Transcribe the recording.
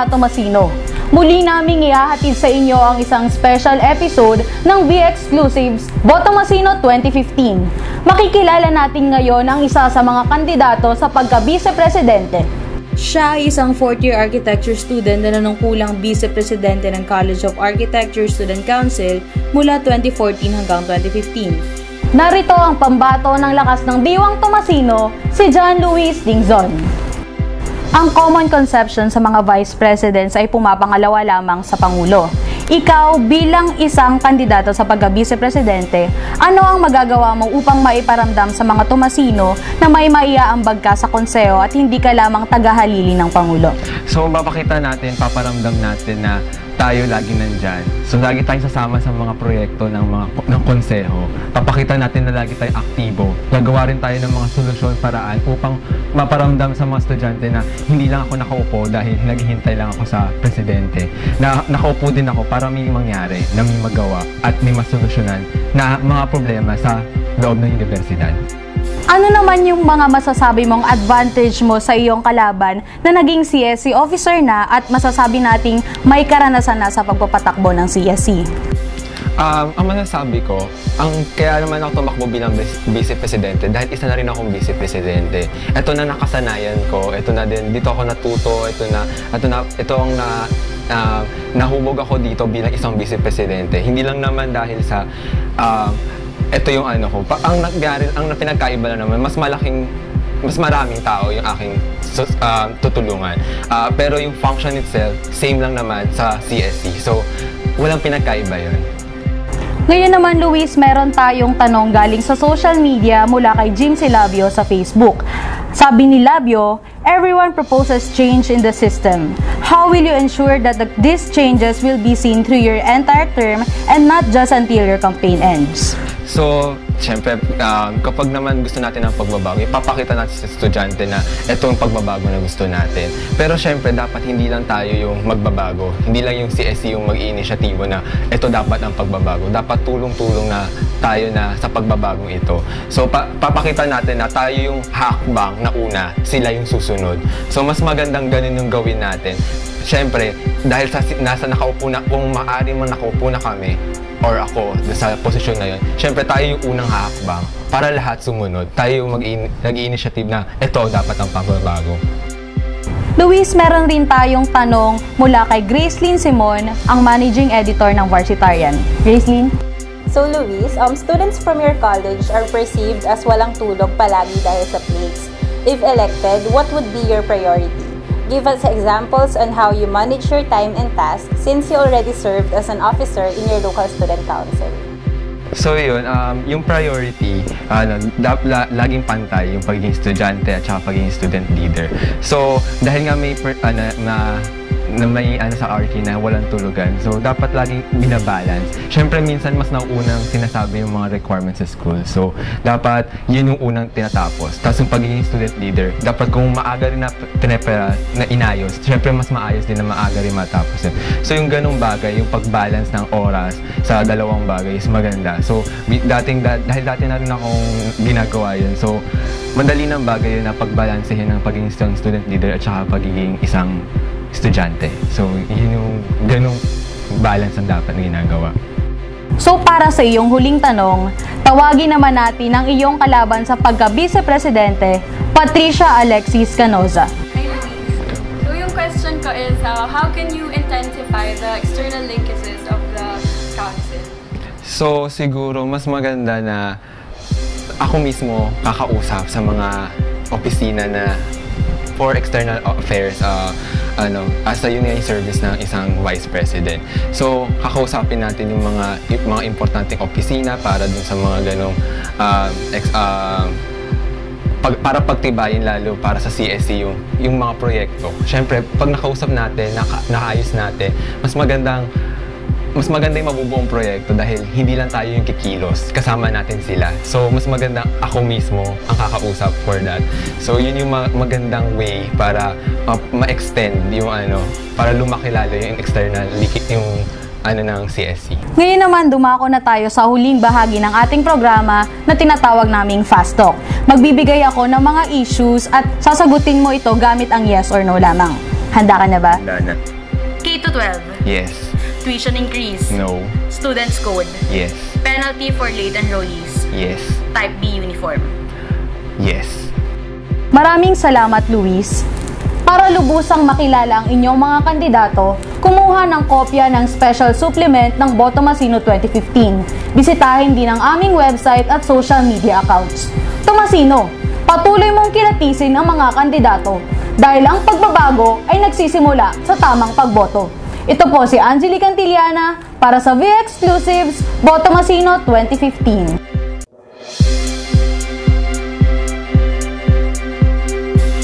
mga Tomasino. Muli naming ihahatid sa inyo ang isang special episode ng V-Exclusives Botomasino 2015. Makikilala natin ngayon ang isa sa mga kandidato sa pagka-vice-presidente. Siya ay isang fourth-year architecture student na nanungkulang vice-presidente ng College of Architecture Student Council mula 2014 hanggang 2015. Narito ang pambato ng lakas ng diwang Tomasino, si John Luis Dingzon. Ang common conception sa mga vice presidents ay pumapangalawa lamang sa Pangulo. Ikaw bilang isang kandidato sa pagka-vice presidente, ano ang magagawa mo upang maiparamdam sa mga Tomasino na may maiaambag ka sa konseho at hindi ka lamang tagahalili ng Pangulo? So, mapakita natin, paparamdam natin na tayo lagi nandyan. So, lagi tayong sasama sa mga proyekto ng mga ng konseho. Papakita natin na lagi tayong aktibo. Gagawa rin tayo ng mga solusyon, paraan upang maparamdam sa mga estudyante na hindi lang ako nakaupo dahil naghihintay lang ako sa presidente. Na nakaupo din ako para may mangyari, na may magawa at may masolusyonan na mga problema sa loob ng universidad. Ano naman yung mga masasabi mong advantage mo sa iyong kalaban na naging CSC officer na at masasabi nating may karanasan na sa pagpapatakbo ng CSC? Um, ang masasabi ko, ang kaya naman ako tumakbo bilang vice presidente dahil isa na rin akong vice presidente. Ito na nakasanayan ko, ito na din dito ako natuto, ito na ito na ito ang na uh, nahubog ako dito bilang isang vice presidente. Hindi lang naman dahil sa uh, ito yung ano ko. Pa, ang nangyari, ang pinagkaiba na naman, mas malaking mas maraming tao yung aking uh, tutulungan. Uh, pero yung function itself, same lang naman sa CSC. So, walang pinagkaiba yun. Ngayon naman, Luis, meron tayong tanong galing sa social media mula kay Jim Silabio sa Facebook. Sabi ni Labio, everyone proposes change in the system. How will you ensure that the, these changes will be seen through your entire term and not just until your campaign ends? So, syempre, um, kapag naman gusto natin ng pagbabago, ipapakita natin sa estudyante na ito ang pagbabago na gusto natin. Pero syempre, dapat hindi lang tayo yung magbabago. Hindi lang yung CSC yung mag-iinisyatibo na ito dapat ang pagbabago. Dapat tulong-tulong na tayo na sa pagbabagong ito. So, pa papakita natin na tayo yung hakbang na una, sila yung susunod. So, mas magandang ganun yung gawin natin. Syempre, dahil sa, nasa nakaupo na, kung maaari man nakaupo na kami, or ako sa posisyon na yun, syempre tayo yung unang hakbang para lahat sumunod. Tayo yung nag-i-initiative na ito dapat ang pagbabago. Luis, meron rin tayong tanong mula kay Gracelyn Simon, ang managing editor ng Varsitarian. Gracelyn? So Luis, um, students from your college are perceived as walang tulog palagi dahil sa plagues. If elected, what would be your priority? Give us examples on how you manage your time and tasks since you already served as an officer in your local student council. So yun, um, yung priority, ano, da, la, laging pantay yung pagiging estudyante at saka pagiging student leader. So, dahil nga may per, ano, na na may ano sa RK na walang tulugan. So, dapat laging binabalance. Siyempre, minsan mas nauunang sinasabi yung mga requirements sa school. So, dapat yun yung unang tinatapos. Tapos yung pagiging student leader, dapat kung maaga rin na pinepera, na inayos, siyempre mas maayos din na maaga rin matapos yun. So, yung ganong bagay, yung pag-balance ng oras sa dalawang bagay is maganda. So, dating, dahil dati na rin akong ginagawa yun. So, madali ng bagay yun na pagbalansehin ng pagiging student leader at saka pagiging isang estudyante. So, yun yung ganong balance ang dapat na ginagawa. So para sa iyong huling tanong, tawagin naman natin ang iyong kalaban sa pagka-vice-presidente, Patricia Alexis Canoza. So yung question ko is, uh, how can you intensify the external linkages of the council? So siguro mas maganda na ako mismo kakausap sa mga opisina na for external affairs, uh, ano, as a union service ng isang vice president. So, kakausapin natin yung mga yung mga importanteng opisina para dun sa mga ganong uh, ex, uh, pag, para pagtibayin lalo para sa CSC yung, yung mga proyekto. Siyempre, pag nakausap natin, naka, nakaayos natin, mas magandang mas maganda yung mabubuong proyekto dahil hindi lang tayo yung kikilos, kasama natin sila. So, mas maganda ako mismo ang kakausap for that. So, yun yung magandang way para ma-extend yung ano, para lumaki lalo yung external, yung ano ng CSC. Ngayon naman, dumako na tayo sa huling bahagi ng ating programa na tinatawag naming Fast Talk. Magbibigay ako ng mga issues at sasagutin mo ito gamit ang yes or no lamang. Handa ka na ba? Wala na. K-12. Yes. Tuition increase. No. Students code. Yes. Penalty for late enrollees. Yes. Type B uniform. Yes. Maraming salamat, Luis. Para lubusang makilala ang inyong mga kandidato, kumuha ng kopya ng special supplement ng Boto Masino 2015. Bisitahin din ang aming website at social media accounts. Tomasino, patuloy mong kilatisin ang mga kandidato dahil ang pagbabago ay nagsisimula sa tamang pagboto. Ito po si Angelique Cantillana para sa V-Exclusives Boto Masino 2015.